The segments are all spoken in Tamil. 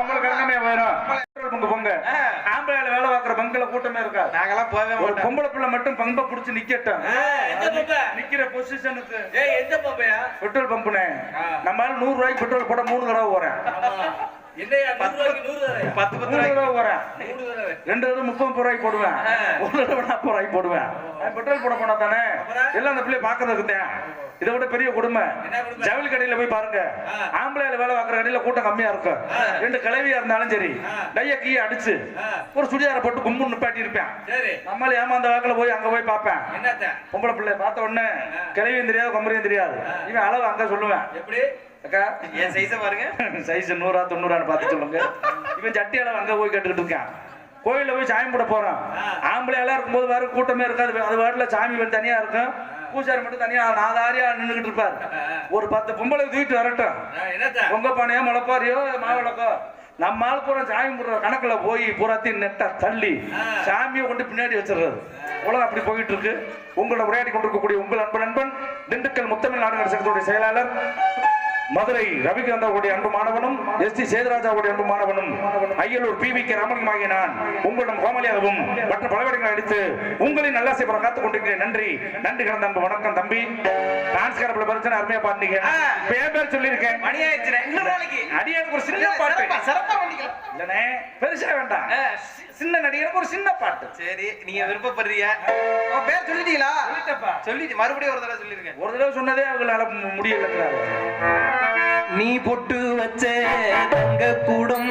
உங்களுக்கு இறங்கமே போயிடும் பெட்ரோல் பங்கு பொங்க. ஆம்பளையால வேலை பார்க்குற பங்குல கூட்டமே இருக்காது. நாங்கெல்லாம் போகவே ஒரு மாட்டோம். பொம்பளை பிள்ளை மட்டும் பங்க புடிச்சு நிக்கட்டும். பம்பு? நிக்கிற பொசிஷனுக்கு ஏய் எந்த பம்பையா பெட்ரோல் பம்புனே. நம்மளால நூறு ரூபாய்க்கு பெட்ரோல் போட மூணு தடவை போறேன். பத்து பத்து ரூபாய்க்கு. போறேன் ரெண்டு தடவை முப்பது ரூபாய்க்கு போடுவேன். ஒரு தடவை நாற்பது ரூபாய்க்கு போடுவேன். பெட்ரோல் போட போனா தானே? எல்லாம் அந்த பிள்ளைய பாக்குறதுக்கு இதை விட பெரிய கொடுமை? ஜவுளி கடையில போய் பாருங்க. ஆம்பளையால வேலை பார்க்குற கடையில கூட்டம் கம்மியா இருக்கும். ரெண்டு கிளவியா இருந்தாலும் சரி. டைய கீழே அடிச்சு. ஒரு சுடியார போட்டு கும்பு நிப்பாட்டி இருப்பேன் நம்மள ஏமாந்த வாக்குல போய் அங்க போய் பார்ப்பேன். பொம்பளை பிள்ளை பார்த்த உடனே. கிளவியும் தெரியாது கொம்பரையும் தெரியாது. இவன் அளவு அங்க சொல்லுவேன். எப்படி? அக்கா என் சைஸ பாருங்க. சைஸ் நூறா தொண்ணூறான்னு பார்த்து சொல்லுங்க. இவன் சட்டி அளவு அங்க போய் கேட்டுக்கிட்டு இருக்கான். கோயில்ல போய் சாமி போட போறான். ஆ. ஆம்பளை எல்லாம் இருக்கும்போது வேற கூட்டமே இருக்காது. அது வாட்டில சாமி வந்து தனியா இருக்கும். பூசாரி மட்டும் தனியா நாதாரியா நின்றுகிட்டு இருப்பார். ஒரு பத்து பொம்பளை தூக்கிட்டு வரட்டும். பொங்க பானையோ முளைப்பாரியோ மாவிளக்கோ. நம்ம ஆள் பூரா சாமி போடுற கணக்குல போய் பூராத்தையும் நெட்டா தள்ளி. சாமியை கொண்டு பின்னாடி வச்சிடுறது. உலகம் அப்படி போயிட்டு இருக்கு. உங்களோட உரையாடி கொண்டிருக்கக்கூடிய உங்கள் அன்பு நண்பன் திண்டுக்கல் முத்தமிழ் நாடுகள் சங்கத்துடைய செயலாளர் மதுரை ரவிகாந்த் அவருடைய அன்பு மாணவனும் எஸ் டி சேதுராஜாவுடைய அன்பு மாணவனும் Ayyalur P V K Ramalingam ஆகிய நான் உங்களிடம் கோமலியாகவும் மற்ற பலவடங்களை அடித்து உங்களின் நல்லாசை பெற காத்துக் கொண்டிருக்கிறேன். நன்றி. நன்றி கலந்த அன்பு. வணக்கம் தம்பி. டான்ஸ் கரப்புல பிரச்சனை அருமையா என் பேர் சொல்லியிருக்கேன். மணி ஆயிடுச்சு இன்னொரு நாளைக்கு அடியானுக்கு ஒரு சின்ன பாட்டு. சிறப்பா பண்ணிக்கலாம் இல்லனே பெருசா வேண்டாம். சின்ன நடிகனுக்கு ஒரு சின்ன பாட்டு. சரி நீங்க விருப்பப்படுறீங்க. பேர் சொல்லிட்டீங்களா? சொல்லிட்டப்பா. சொல்லிட்டு மறுபடியும் ஒரு தடவை சொல்லிருங்க. ஒரு தடவை சொன்னதே அவங்களால மு- முடியலங்கிறாரு நீ பொட்டு வச்ச தங்க கூடம்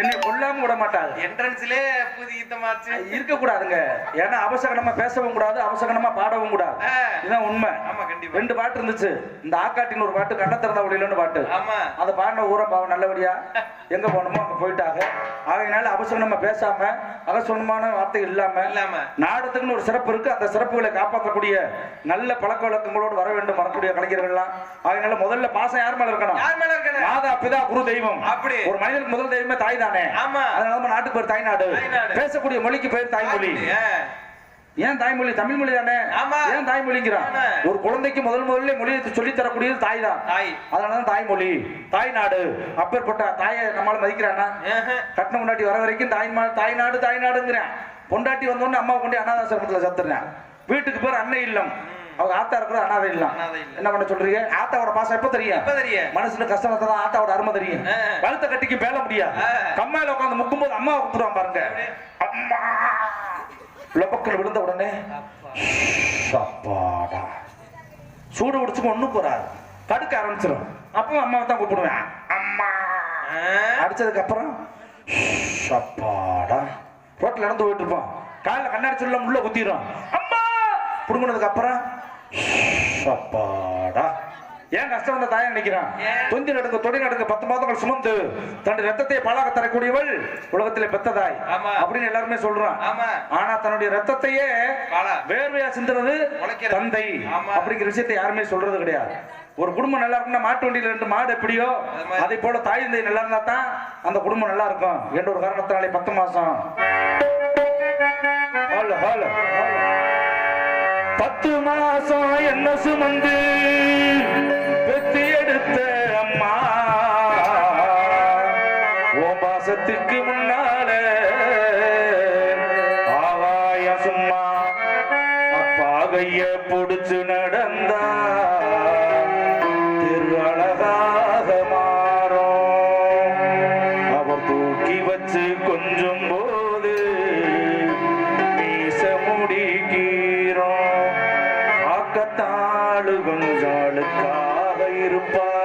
என்னை கொல்லாம விட மாட்டாங்க. என்ட்ரன்ஸ்லே புதியத்தமாச்சு இருக்க கூடாதுங்க ஏன்னா அவசகனமா பேசவும் கூடாது அவசகனமா பாடவும் கூடாது. இதுதான் உண்மை. ஆமா கண்டிப்பா. ரெண்டு பாட்டு இருந்துச்சு. இந்த ஆக்காட்டின் ஒரு பாட்டு கண்ண திறந்த ஒளியிலன்னு பாட்டு. ஆமா. அதை பாடின ஊரை பாவம் நல்லபடியா? எங்க போகணுமோ அங்க போயிட்டாங்க. ஆகையினால அவசகனமா பேசாம அவசரமான வார்த்தை இல்லாம இல்லாம. நாடகத்துக்குன்னு ஒரு சிறப்பு இருக்கு. அந்த சிறப்புகளை காப்பாற்றக்கூடிய நல்ல பழக்க வழக்கங்களோடு வர வேண்டும் வரக்கூடிய கலைஞர்கள்லாம். அதனால முதல்ல பாசம் யார் மேல இருக்கணும்? யார் மேல இருக்கணும்? மாதா பிதா குரு தெய்வம். அப்படி. ஒரு மனிதனுக்கு முதல் தெய்வமே தாய் தானே. ஆமா. அதனால நம்ம நாட்டுக்கு பேர் தாய்நாடு. பேசக்கூடிய மொழிக்கு பேர் தாய்மொழி. ஏன் தாய்மொழி? தமிழ் மொழி தானே. ஏன் தாய்மொழிங்கிறான். ஒரு குழந்தைக்கு முதல் முதல்ல மொழியை சொல்லி தரக்கூடியது தாய் தான். தாய். அதனாலதான் தாய்மொழி. தாய்நாடு. அப்பேற்பட்ட தாயை நம்மளால மதிக்கிறானா? ஆஹா. கட்டின முன்னாடி வர வரைக்கும் தாய் தாய்நாடு தாய்நாடுங்கிறேன். பொண்டாட்டி வந்தோடனே அம்மா கொண்டு அனாதாசிரமத்துல சத்துறேன். வீட்டுக்கு பேர் அன்னை இல்லம். அவங்க ஆத்தா இருக்கிற அனாதை. என்ன பண்ண சொல்றீங்க? ஆத்தாவோட பாசம் எப்ப தெரியும்? எப்ப தெரியும்? மனசுல கஷ்டத்தை தான் ஆத்தாவோட அருமை தெரியும். கழுத்த கட்டிக்கு பேல முடியாது. கம்மாயில உட்காந்து முக்கும்போது அம்மா கூப்பிடுவான் பாருங்க. அம்மா! லொபக்கல் விழுந்த உடனே சப்பாடா சூடு பிடிச்சுக்கு ஒண்ணு போறாது. தடுக்க ஆரம்பிச்சிடும் அப்பவும் அம்மாவை தான் கூப்பிடுவேன். அம்மா. அடிச்சதுக்கு அப்புறம் சப்பாடா ரோட்ல நடந்து போயிட்டு இருப்போம். காலில் கண்ணாடி சொல்ல உள்ள குத்திடும் அம்மா! புடுங்கினதுக்கு அப்புறம் சப்பாடா ஏன் கஷ்டம் வந்த தாயை நினைக்கிறான்? தொந்தி நடுங்க தொடி நடுங்க பத்து மாதங்கள் சுமந்து தன்னுடைய ரத்தத்தை பாலாக தரக்கூடியவள் உலகத்திலே பெத்த தாய். அப்படின்னு எல்லாருமே சொல்றான். ஆனா தன்னுடைய ரத்தத்தையே. வேர்வையா சிந்துறது. தந்தை. அப்படிங்கிற விஷயத்தை யாருமே சொல்றது கிடையாது ஒரு குடும்பம் நல்லா இருக்குன்னா மாட்டு வண்டியில ரெண்டு மாடு எப்படியோ. அதே போல தாய் தந்தை நல்லா இருந்தா தான் அந்த குடும்பம் நல்லா இருக்கும் என்ற ஒரு காரணத்தினாலே பத்து மாசம் ஹலோ ஹலோ பத்து மாசம் என்ன சுமந்து இருப்பார்.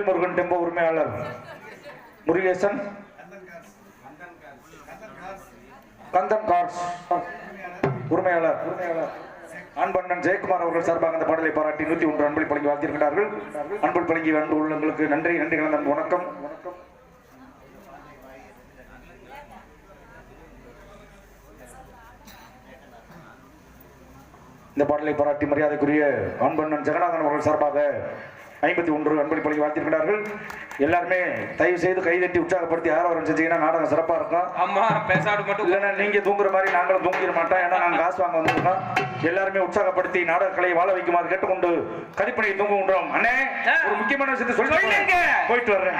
வேல்முருகன் டெம்போ உரிமையாளர் முருகேசன். கந்தன் கார்ஸ். உரிமையாளர். உரிமையாளர் அன்பண்ணன் ஜெயக்குமார் அவர்கள் சார்பாக அந்த பாடலை பாராட்டி நூத்தி ஒன்று அன்பில் பழங்கி வாழ்த்திருக்கிறார்கள் அன்பில் பழங்கி அன்பு உள்ளங்களுக்கு நன்றி நன்றி கலந்த வணக்கம் வணக்கம். இந்த பாடலை பாராட்டி மரியாதைக்குரிய அன்பண்ணன் ஜெகநாதன் அவர்கள் சார்பாக ஐம்பத்தி ஒன்று அன்பளி பழகி வாழ்த்திருக்கிறார்கள். எல்லாருமே தயவு செய்து கைதட்டி உற்சாகப்படுத்தி ஆரவாரம் செஞ்சீங்கன்னா நாடகம் சிறப்பா இருக்கும். அம்மா பேசாடு மட்டும். இல்லைன்னா நீங்க தூங்குற மாதிரி நாங்களும் தூங்கிட மாட்டோம். ஏன்னா நாங்க காசு வாங்க வந்திருக்கோம். எல்லாருமே உற்சாகப்படுத்தி நாடக கலையை வாழ வைக்குமாறு கேட்டுக்கொண்டு கதிப்பணியை தூங்குகின்றோம். அண்ணே ஒரு முக்கியமான விஷயத்தை சொல்லி. போயிட்டு வர்றேன்.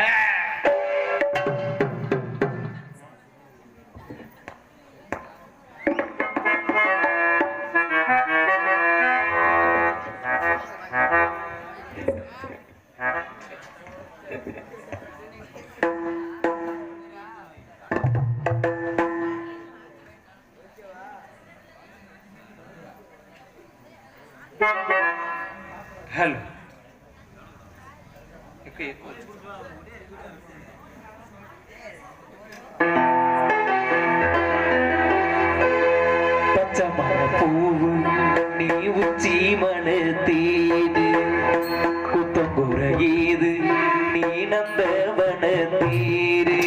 சொல்றாங்க பூவும் நீ உச்சி மனத்தேது குத்தம் குறையீது நீ நந்தவன தீரு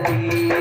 ಸರಸ್ವತೀ